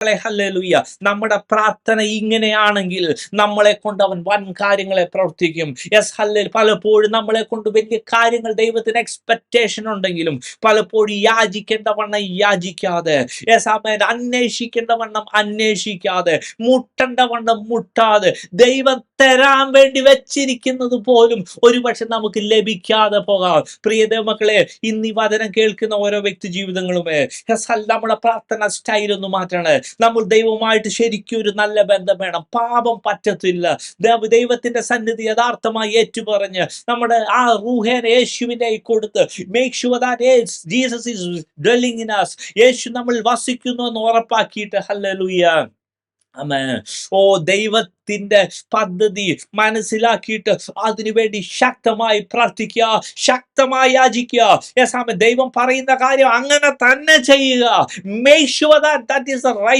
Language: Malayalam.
മക്കളെ ഹല്ലേലൂയ. നമ്മുടെ പ്രാർത്ഥന ഇങ്ങനെയാണെങ്കിൽ നമ്മളെ കൊണ്ട് അവൻ വൻ കാര്യങ്ങളെ പ്രവർത്തിക്കും. യെസ് ഹല്ലേൽ പലപ്പോഴും നമ്മളെ കൊണ്ട് വലിയ കാര്യങ്ങൾ ദൈവത്തിന് എക്സ്പെക്ടേഷൻ ഉണ്ടെങ്കിലും പലപ്പോഴും യാചിക്കേണ്ട വണ്ണം യാചിക്കാതെ. യെസ് അമേൻ അന്വേഷിക്കേണ്ട വണ്ണം അന്വേഷിക്കാതെ. മുട്ടേണ്ട വണ്ണം മുട്ടാതെ. ദൈവം തരാൻ വേണ്ടി വെച്ചിരിക്കുന്നത് പോലും ഒരുപക്ഷെ നമുക്ക് ലഭിക്കാതെ പോകാം. പ്രിയ ദൈവമക്കളെ ഇന്ന് ഈ വചനം കേൾക്കുന്ന ഓരോ വ്യക്തി ജീവിതങ്ങളുമേ. യെസ് നമ്മുടെ പ്രാർത്ഥന സ്റ്റൈൽ ഒന്ന് മാറ്റണേ. നമ്മൾ ദൈവവുമായിട്ട് ശരിക്കും ഒരു നല്ല ബന്ധം വേണം. പാപം പറ്റത്തില്ല. ദൈവ- ദൈവത്തിന്റെ സന്നിധി യഥാർത്ഥമായി ഏറ്റുപറഞ്ഞ് നമ്മുടെ ആ റൂഹേൻ യേശുവിനെ കൊടുത്ത് make sure that Jesus is us. യേശു നമ്മൾ വസിക്കുന്നു എന്ന് ഉറപ്പാക്കിയിട്ട്. ഹല്ലേലൂയ ഓ ദൈവത്തിന്റെ പദ്ധതി മനസ്സിലാക്കിയിട്ട് അതിനുവേണ്ടി ശക്തമായി പ്രാർത്ഥിക്കുക ശക്തമായി യാചിക്കുക. ദൈവം പറയുന്ന കാര്യം അങ്ങനെ തന്നെ ചെയ്യുക. Make that that is the right